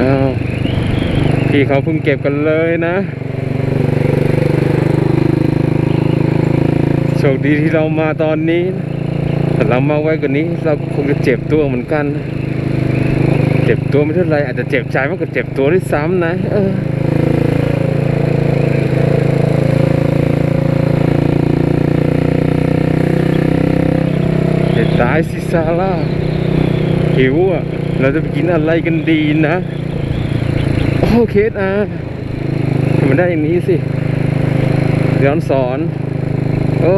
อ้าวพี่เขาเพิ่งเก็บกันเลยนะโชคดีที่เรามาตอนนี้ถ้าเรามาไว้กว่านี้ เราคงจะเจ็บตัวเหมือนกัน เจ็บตัวไม่เท่าไรอาจจะเจ็บใจมากกว่าเจ็บตัวด้วยซ้ำนะ เออตายสิซาร่าหิวอะ เราจะไปกินอะไรกันดีนะ อเคสอะมันได้อย่างนี้สิย้อนสอน โอ้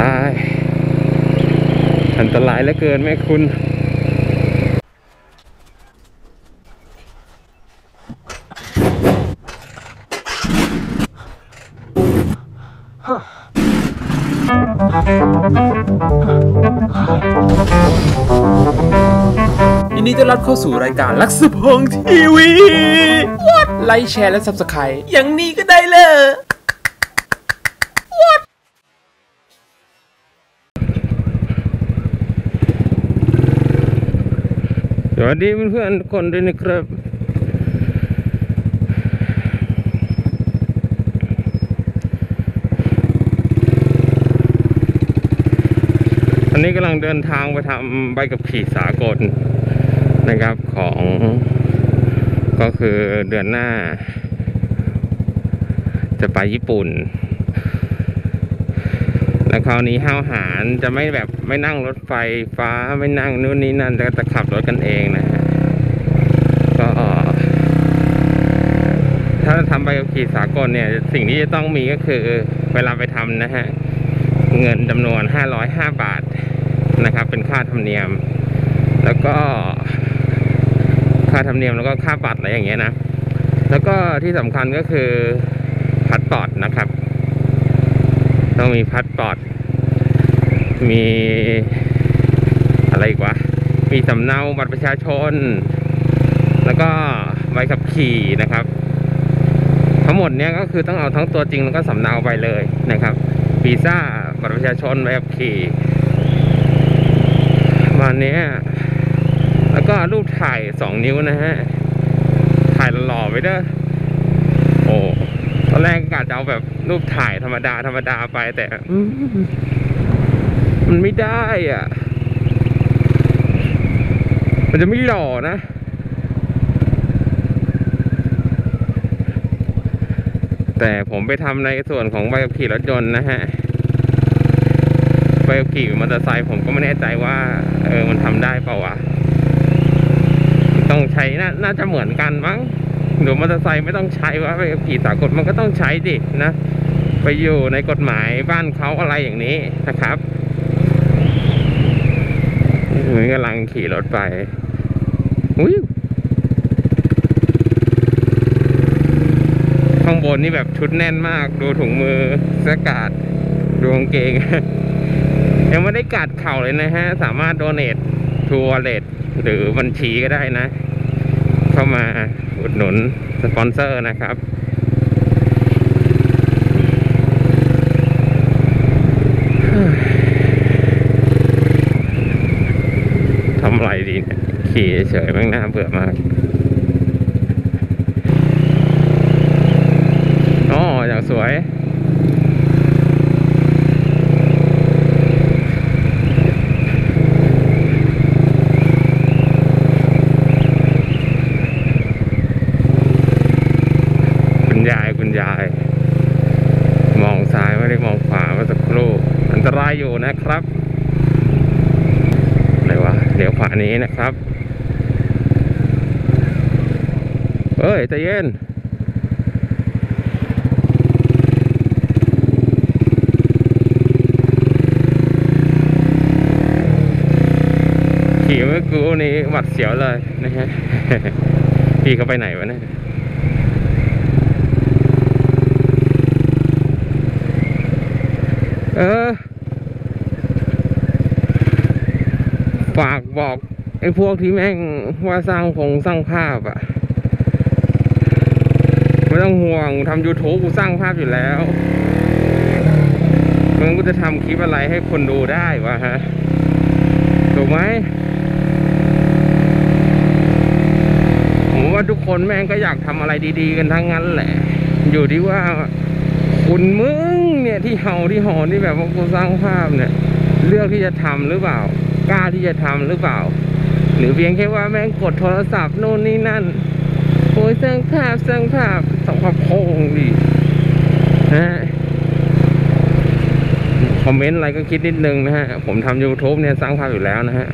ตาย อันตรายเหลือเกินแม่คุณ ดีต้อนรับเข้าสู่รายการลักษพงษ์ทีวีวัดไลค์แชร์และ Subscribe อย่างนี้ก็ได้เลยสวัสดีเพื่อนๆทุกคนด้วยนะครับอันนี้กำลังเดินทางไปทำใบกับขี่สากล นะครับของก็คือเดือนหน้า จะไปญี่ปุ่น แล้วคราวนี้ห้าวหารจะไม่แบบไม่นั่งรถไฟฟ้าไม่นั่งนู่นนี่นั่นแต่จะขับรถกันเองนะก็ถ้าทำใบขับขี่สากลเนี่ย สิ่งที่จะต้องมีก็คือเวลาไปทำนะฮะ เงินจำนวน 505 บาทนะครับ เป็นค่าธรรมเนียม แล้วก็ ค่าธรรมเนียมแล้วก็ค่าบัตรอะไรอย่างเงี้ยนะ แล้วก็ที่สำคัญก็คือพัดปอร์ตนะครับ ต้องมีพัดปอร์ตมีอะไรอีกวะมีสำเนาบัตรประชาชน แล้วก็ใบขับขี่นะครับ ทั้งหมดเนี้ยก็คือต้องเอาทั้งตัวจริงแล้วก็สำเนาไปเลยนะครับวีซ่าบัตรประชาชนใบขับขี่มาเนี้ย ก็รูปถ่ายสองนิ้วนะฮะ ถ่ายหล่อไว้เด้อโอ้ตอนแรกกะจะเอาแบบรูปถ่ายธรรมดาธรรมดาไปแต่มมันไม่ได้อะ มันจะไม่หล่อนะแต่ผมไปทำในส่วนของใบขับขี่รถยนต์นะฮะ ใบขับขี่มอเตอร์ไซค์ผมก็ไม่แน่ใจว่า เออมันทำได้เปล่าวะ ต้องใช้นาน่าจะเหมือนกันมั้งหรือมอเตอร์ไซค์ไม่ต้องใช้ว่าไปขับขี่สากลมันก็ต้องใช้ดินะ ไปอยู่ในกฎหมายบ้านเขาอะไรอย่างนี้นะครับเหมือนกำลังขี่รถไปอุ้ยข้างบนนี่แบบชุดแน่นมาก ดูถุงมือเสื้อกาดดูกางเกง ยังไม่ได้กัดเข่าเลยนะฮะ สามารถโดเนททัวร์เลทหรือบัญชีก็ได้นะ เข้ามาอุดหนุนสปอนเซอร์นะครับทำไรดีเนี่ยขี่เฉยๆแม่งน่าเบื่อมากอ๋ออย่างสวย คุณยายคุณยาย มองซ้ายไม่ได้มองขวาเมื่อสักครู่ อันตรายอยู่ นะครับไหนวะเดี๋ยวขวานี้นะครับเอ้ยใจเย็นขี่เมื่อกูนี้หวัดเสียวเลยนะฮะพี่เขาไปไหนวะเนี่ยเออ ฝากบอกไอ้พวกที่แม่งว่าสร้างพงสร้างภาพอะไม่ต้องห่วงทำ YouTube กูสร้างภาพอยู่แล้วมึงกูจะทำคลิปอะไรให้คนดูได้วะฮะถูกไหมผมว่าทุกคนแม่งก็อยากทำอะไรดี ๆ กันทั้งนั้นแหละ อยู่ที่ว่าคุณมึงเนี่ยที่เห่าที่หอนที่แบบว่ากูสร้างภาพเนี่ย เลือกที่จะทำหรือเปล่า กล้าที่จะทำหรือเปล่า หรือเพียงแค่ว่าแม่งกดโทรศัพท์โน่นนี่นั่นโอ้ยเสร้างภาพเสร้างภาพสร้างภาพโพงดินะฮะคอมเมนต์อะไรก็คิดนิดนึงนะฮะ ผมทำ YouTube เนี่ยสร้างภาพอยู่แล้วนะฮะ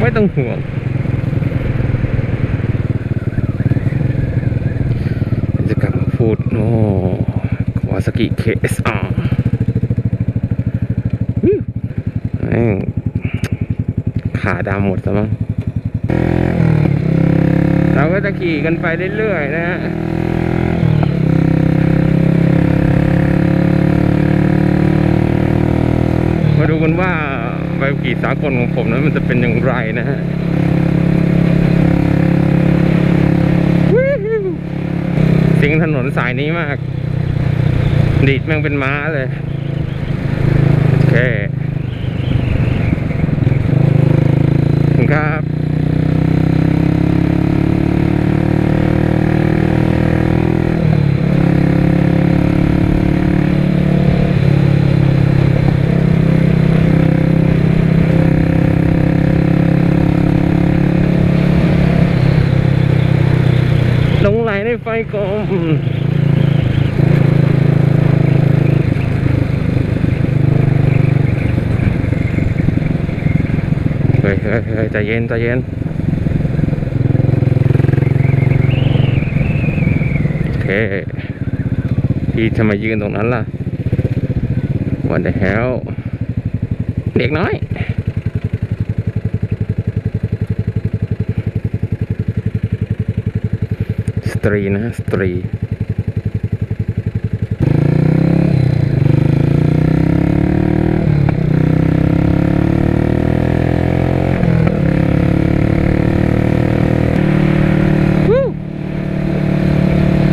ไม่ต้องห่วงจะกลับมาพูดโอ้คาวาซากิ KSR วิวแม่ ขาดำหมดซะมั้งเราก็จะขี่กันไปเรื่อยๆนะฮะมาดูกันว่าใบขี่สากลของผมนั้นมันจะเป็นอย่างไรนะฮะวิวสิงถนนสายนี้มาก ดีดแม่งเป็นม้าเลย โอเคขอบคุณครับ หลงไห ลในไฟกลมเฮ้ยเฮ้ยเฮ้ยใจเย็นใจเย็นโอเคพี่จะมายืนตรงนั้นล่ะ What the hell เด็กน้อย ตรีนะฮะสตรี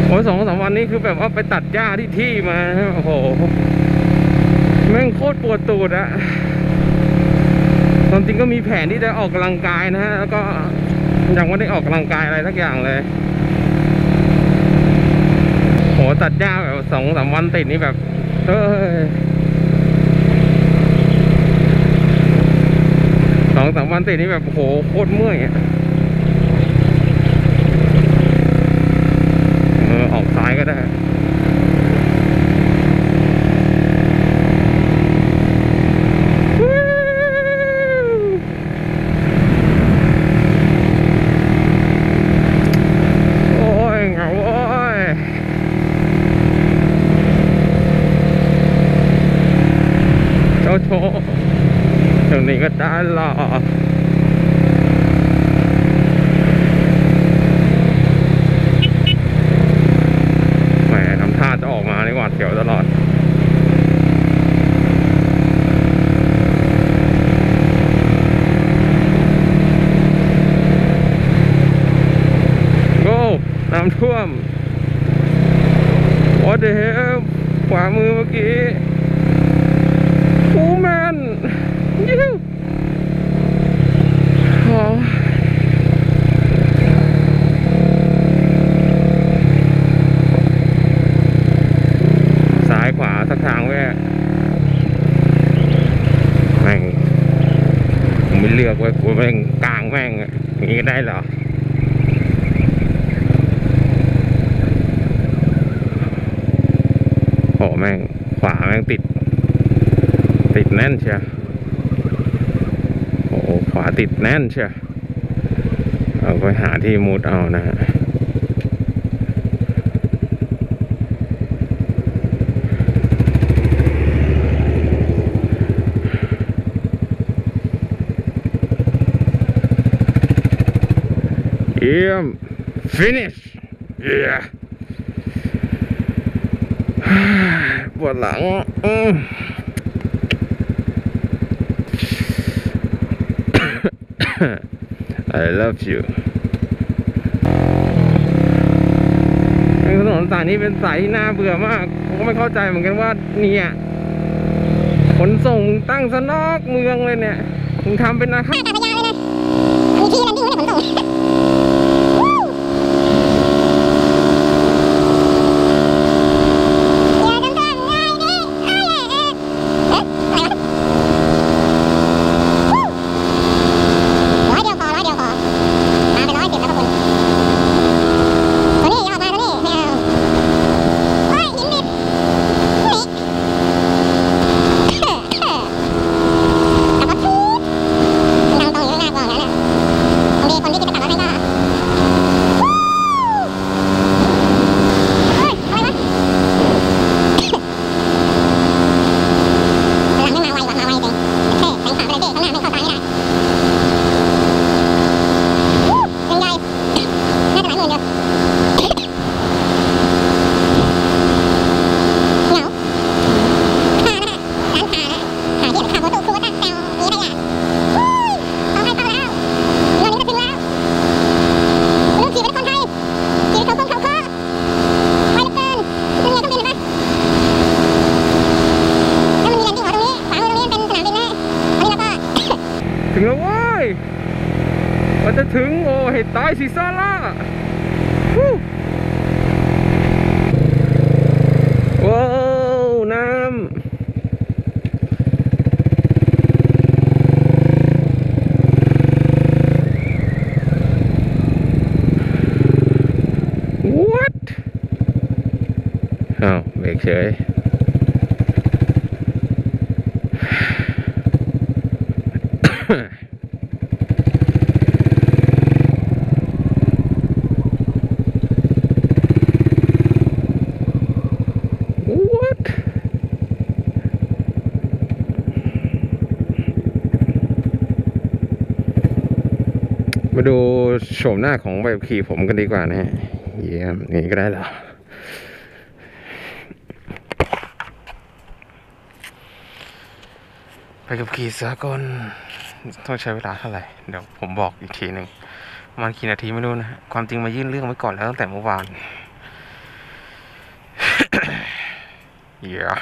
โอ้สองสามวันนี้คือแบบว่าไปตัดหญ้าที่ที่มาโอ้โหแม่งโคตรปวดตูดอะความจริงก็มีแผนที่จะออกกำลังกายนะฮะ แล้วก็ยังไม่ได้ออกกำลังกายอะไรสักอย่างเลย ตัดหญ้าแบบสองสามวันติดนี่แบบเอ้ยสองสามวันติดนี่แบบโหโคตรเมื่อยอะเออออกซ้ายก็ได้ โอ้ยเหงาโอ้ย เจ้าโชว์ตรงนี้ก็ได้หรอแหมทำท่าจะออกมานี่หวาดเสียวตลอด โก้น้ำท่วม What the hell ขวามือเมื่อกี้โอ้แมนยิ้วโอ้ซ้ายขวาสักทางแว่แม่งผมไม่เลือกไว้กูแม่งกลางแม่งอย่างนี้ได้เหรอ โอ้ แม่ง ขวาแม่งติด ติดแน่นเชียวโอ้ขวาติดแน่นเชียวเอาไปหาที่มุดเอานะฮะเยี่ยม finish yeah ปวดหลังอืม I love you ไอ้ถนนสายนี้เป็นสายที่น่าเบื่อมาก ผมก็ไม่เข้าใจเหมือนกันว่าเนี่ยขนส่งตั้งสนอกเมืองเลยเนี่ยมึงทำเป็นอาครมีที่นั่นที่ไม่ได้ขนส่ง คนที่คิดจะกลับรถให้ก็เฮ้ยอะไรวะหลังไม่มาไวว่ะมาไวจริงเท่แข่งขาไปเลยเท่ข้างหน้าไม่เข้าซ้ายไม่ได้วู้ยังใหญ่น่าจะหลายหมื่นอยู่เหงาขานะร้านขานะขาที่ขาประตูครัวตั้งแถวนี้ได้ยังวู้เอาให้เข้าแล้วเงินนี้จะถึงแล้วลูกขี่เป็นคนไทยขี่เขาคงเขาคอไปเหลือเกินขึ้นเรือเครื่องบินเห็นปะแล้วมันมีแลนดิ้งหัวตรงนี้ขวามือตรงนี้เป็นสนามบินนะอันนี้เราก็ ถึงแล้วเว้ยว่าจะถึงโอ้ เห็ดตายสีซาร่าฮู้ว้าวน้ำ what อ้าวเบรกเฉย What มา ดูโฉมหน้าของใบขับขี่ผมกันดีกว่านะฮะเยี่ยมนี้ก็ได้เหรอไปกับขี่สากลต้องใช้เวลาเท่าไหร่ เดี๋ยวผมบอกอีกทีหนึ่งประมาณกี่นาทีไม่รู้นะฮะความจริงมายื่นเรื่องไว้ก่อนแล้วตั้งแต่เมื่อวาน yeah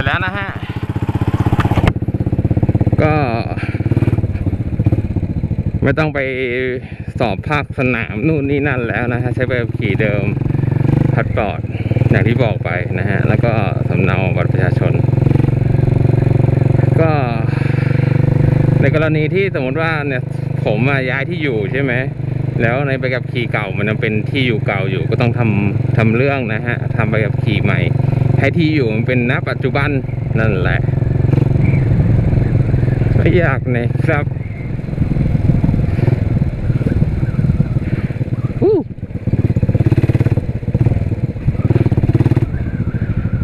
ร็จแล้วนะฮะ ก็ ไม่ต้องไปสอบภาคสนามนู่นนี่นั่นแล้วนะฮะใช้ใบขับขี่เดิมพัดปลอดอย่างที่บอกไปนะฮะแล้วก็สำเนาบัตรประชาชน ก็ในกรณีที่สมมติว่าเนี่ยผมมาย้ายที่อยู่ใช่ไหมแล้วในใบขับขี่เก่ามันยังเป็นที่อยู่เก่าอยู่ก็ต้องทำทำเรื่องนะฮะทำใบขับขี่ใหม่ ให้ที่อยู่มันเป็นณปัจจุบันนั่นแหละไม่ยากนะครับอู้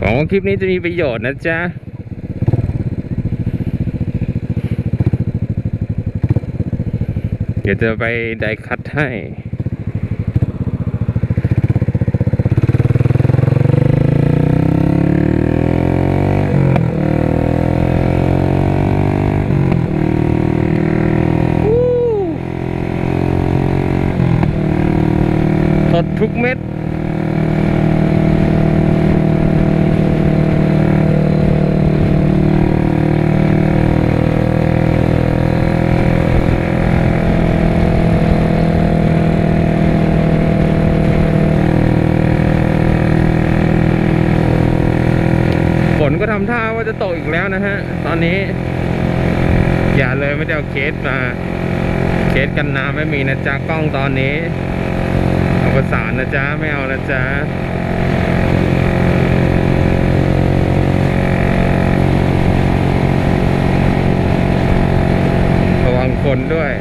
ห วังว่าคลิปนี้จะมีประโยชน์นะจ๊ะเดี๋ยวจะไปไดคัดให้สดทุกเม็ด ก็ทำท่าว่าจะตกอีกแล้วนะฮะ ตอนนี้ อย่าเลยไม่ได้เอาเคสมา เคสกันน้ำไม่มีนะจ๊ะกล้องตอนนี้เอาประสานนะจ๊ะไม่เอานะจ๊ะระวังคนด้วย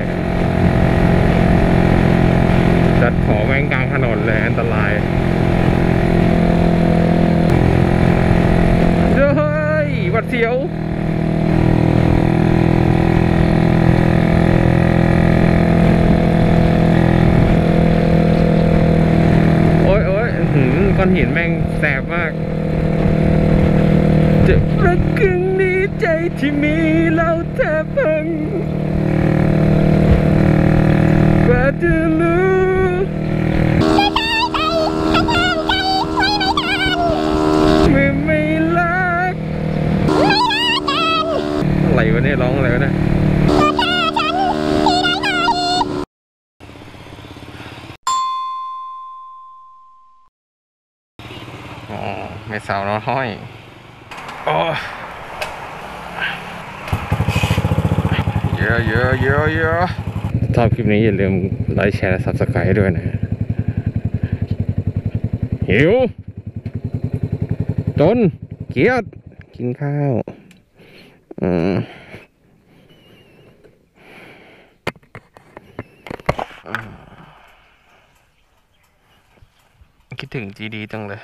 จัดขอแม่งกลางถนนเลยอันตรายเฮ้ยหวัดเสียว โอ้ยโอ้ยอื้อหือก้อนหินแม่งแสบมาก จะรักครึ่งนี้ใจที่มีเราแทบพังกว่าจะรู้ไม่รักอะไรวะเนี่ยร้องอะไรวะเนี่ยอ๋อไม่สาวน้อย เยอะเยอะเยอะเยอะชอบคลิปนี้อย่าลืมไลค์แชร์และ s u b สไ r i b e ด้วยนะหิวจนเกียดกินข้าวคิดถึงจีดีจังเลย